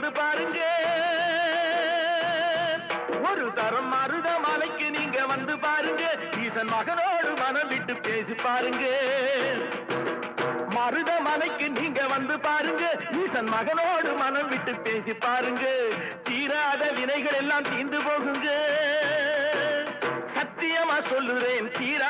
வந்து பாருங்க. ஒரு தரம் மருதமலைக்கு நீங்க வந்து பாருங்க. ஈசன் மகனோடு மனம் விட்டு பேசி பாருங்க. மருத மலைக்கு நீங்க வந்து பாருங்க. ஈசன் மகனோடு மனம் விட்டு பேசி பாருங்க. தீராத வினைகள் எல்லாம் தீந்து போகுங்க. சத்தியமா சொல்லுறேன் தீரா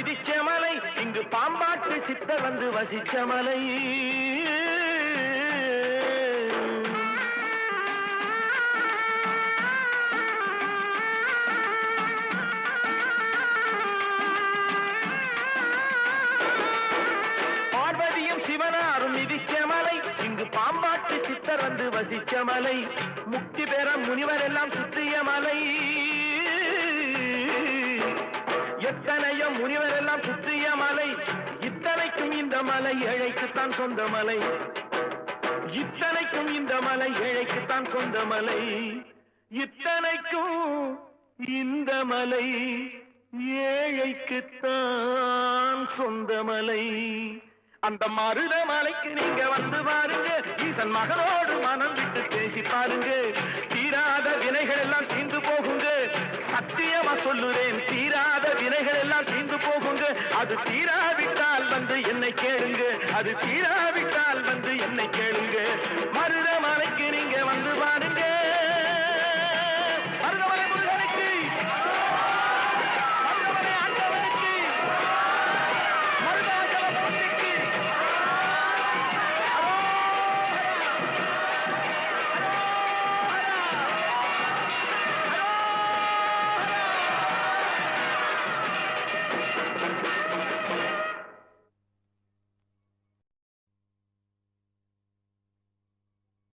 சிவனாரும் மலை இங்கு பாம்பாட்டு சித்த வந்து வசிச்ச மலை. பார்வதியும் சிவனாரும் மிதிச்ச மலை இங்கு பாம்பாட்டு சித்தர் வந்து வசிச்ச மலை. முக்தி பெற முனிவர் எல்லாம் சுற்றிய மலை. எத்தனையோ முனிவர் எல்லாம் சுற்றிய மலை. இத்தனைக்கும் இந்த மலை ஏழைக்குத்தான் சொந்த மலை. இத்தனைக்கும் இந்த மலை ஏழைக்குத்தான் சொந்த மலை. இத்தனைக்கும் இந்த மலை ஏழைக்குத்தான் சொந்த மலை. அந்த மருத மலைக்கு நீங்க வந்து பாருங்க. ஈசன் மகனோடு மனம் விட்டு பேசி பாருங்க. தீராத வினைகள் எல்லாம் தீந்து போகுங்க. சத்தியமா சொல்லுறேன் தீரா வினைகள் எல்லாம் தீந்து போகுங்க. அது தீராவிட்டால் வந்து என்னை கேளுங்க. அது தீராவிட்டால் வந்து என்னை கேளுங்க. மருதமலைக்கு நீங்க வந்து பாரு